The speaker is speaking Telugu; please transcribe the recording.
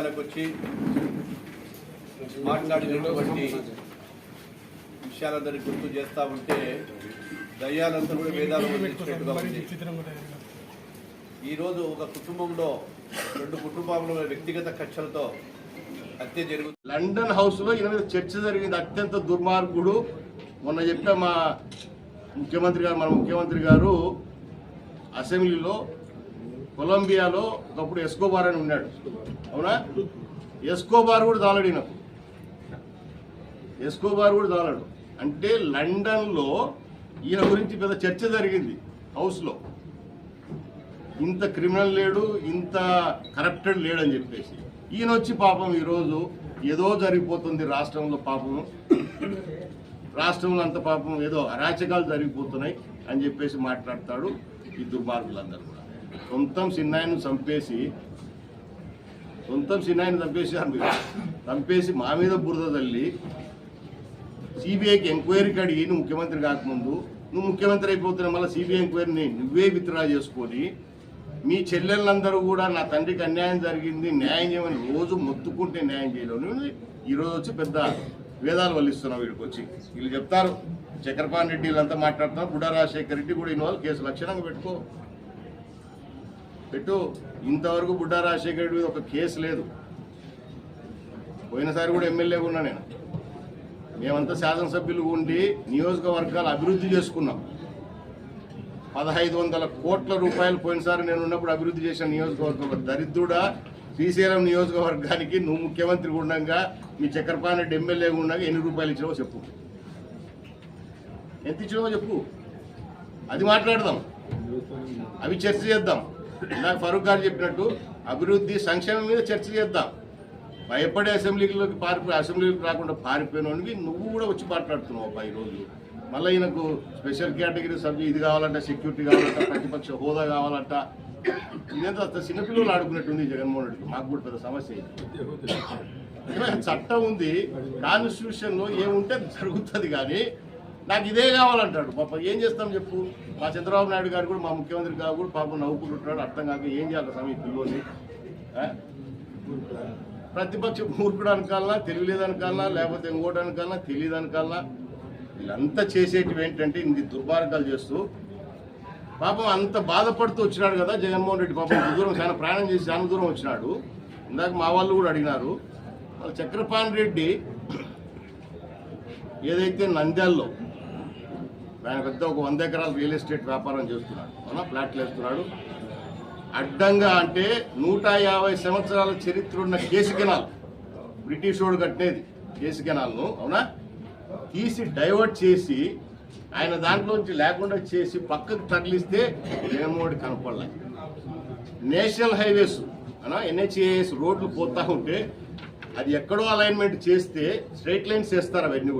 సమాజానికి వచ్చి మాట్లాడినటువంటి విషయాలందరినీ గుర్తు చేస్తా ఉంటే దయ్యాలంతా కూడా వేదాలు ఉంది. ఈరోజు ఒక కుటుంబంలో రెండు కుటుంబాలలో వ్యక్తిగత కక్షలతో హత్య జరుగుతుంది లండన్ హౌస్లో ఈయన చర్చ జరిగింది. అత్యంత దుర్మార్గుడు. మొన్న చెప్పిన మా ముఖ్యమంత్రి గారు మన ముఖ్యమంత్రి గారు అసెంబ్లీలో కొలంబియాలో ఒకప్పుడు ఎస్కోబార్ అని ఉన్నాడు. అవునా? ఎస్కోబార్ కూడా దాలడు ఈయనకు. ఎస్కోబార్ కూడా దాలడు. అంటే లండన్లో ఈయన గురించి పెద్ద చర్చ జరిగింది హౌస్లో. ఇంత క్రిమినల్ లేడు ఇంత కరప్టెడ్ లేడు అని చెప్పేసి. ఈయన వచ్చి పాపం ఈరోజు ఏదో జరిగిపోతుంది రాష్ట్రంలో పాపం. రాష్ట్రంలో అంత పాపం ఏదో అరాచకాలు జరిగిపోతున్నాయి అని చెప్పేసి మాట్లాడతాడు ఈ దుర్మార్గులందరూ కూడా. సొంతం సిన్నాయిని చంపేసి సొంతం సిన్నాయిని చంపేసారు మీరు చంపేసి మా మీద బురద తల్లి సిబిఐకి ఎంక్వైరీకి అడిగి నువ్వు ముఖ్యమంత్రి కాకముందు నువ్వు ముఖ్యమంత్రి అయిపోతున్నా మళ్ళీ సిబిఐ ఎంక్వైరీని నువ్వే విత్డ్రా చేసుకొని మీ చెల్లెళ్ళందరూ కూడా నా తండ్రికి అన్యాయం జరిగింది న్యాయం చేయమని రోజు మొత్తుకుంటే న్యాయం చేయలేవు. ఈరోజు వచ్చి పెద్ద వేదాలు వల్లిస్తున్నావు వీడికి వచ్చి. వీళ్ళు చెప్తారు చక్రపాణి రెడ్డి వీళ్ళంతా మాట్లాడుతున్నారు బుడ్డా రాజశేఖర్ రెడ్డి కూడా ఇన్వాల్వ్ కేసు లక్షణంగా పెట్టుకో. పెట్టు. ఇంతవరకు బుడ్డా రాజశేఖర రెడ్డి మీద ఒక కేసు లేదు. పోయినసారి కూడా ఎమ్మెల్యేగా ఉన్నా నేను. మేమంతా శాసనసభ్యులు ఉండి నియోజకవర్గాలు అభివృద్ధి చేసుకున్నాం. పదహైదు వందల కోట్ల రూపాయలు పోయినసారి నేను ఉన్నప్పుడు అభివృద్ధి చేసిన నియోజకవర్గం దరిద్రుడా. శ్రీశైలం నియోజకవర్గానికి నువ్వు ముఖ్యమంత్రి ఉండగా మీ చక్రపాణి రెడ్డి ఎమ్మెల్యేగా ఉండగా ఎన్ని రూపాయలు ఇచ్చినావో చెప్పు. ఎంత ఇచ్చినావో చెప్పు. అది మాట్లాడదాం. అవి చర్చ చేద్దాం. ఇందాక ఫరూక్ గారు చెప్పినట్టు అభివృద్ధి సంక్షేమం మీద చర్చ చేద్దాం. భయపడే అసెంబ్లీలోకి పారిపోయి అసెంబ్లీకి రాకుండా పారిపోయినవి నువ్వు కూడా వచ్చి మాట్లాడుతున్నావు అబ్బా ఈరోజు మళ్ళీ ఈయనకు స్పెషల్ కేటగిరీ సభ్యు ఇది కావాలంట సెక్యూరిటీ కావాలంట ప్రతిపక్ష హోదా కావాలంట. ఇదంతా అంత చిన్నపిల్లలు ఆడుకున్నట్టుంది జగన్మోహన్ రెడ్డి. మాకు కూడా పెద్ద సమస్య చట్టం ఉంది కాన్స్టిట్యూషన్లో ఏముంటే జరుగుతుంది కానీ నాకు ఇదే కావాలంటాడు. పాప ఏం చేస్తాం చెప్పు? మా చంద్రబాబు నాయుడు గారు కూడా మా ముఖ్యమంత్రి గారు కూడా పాపం నవ్వుకుంటుంటాడు అర్థం కాక ఏం చేయాలి సమయం పిల్లోని? ప్రతిపక్ష మూర్ఖుడు అనుకాలనా తెలియలేదు లేకపోతే ఇంకోటి అనుకాలనా తెలియదు వీళ్ళంతా చేసేటివి ఏంటంటే ఇన్ని దుర్మార్గాలు చేస్తూ పాపం అంత బాధపడుతూ వచ్చినాడు కదా జగన్మోహన్ రెడ్డి పాపం. దూరం చాలా ప్రయాణం చేసి చాలా దూరం వచ్చినాడు. ఇందాక మా వాళ్ళు కూడా అడిగినారు. వాళ్ళ చక్రపాణి రెడ్డి ఏదైతే నంద్యాల్లో ఆయన పెద్ద ఒక వంద ఎకరాల రియల్ ఎస్టేట్ వ్యాపారం చేస్తున్నాడు. అవునా? ఫ్లాట్లు వేస్తున్నాడు. అడ్డంగా అంటే నూట యాభై సంవత్సరాల చరిత్ర ఉన్న కేసు కెనాల్. బ్రిటిష్ వాడు కట్టేది కేసు కెనాల్ను అవునా? తీసి డైవర్ట్ చేసి ఆయన దాంట్లోంచి లేకుండా చేసి పక్కకు తగిలిస్తే జగన్మోహన్ కనపడలే. నేషనల్ హైవేస్ అనా ఎన్హెచ్ఏఎస్ రోడ్లు పోతా ఉంటే అది ఎక్కడో అలైన్మెంట్ చేస్తే స్ట్రైట్ లైన్స్ చేస్తారు అవన్నీ కూడా.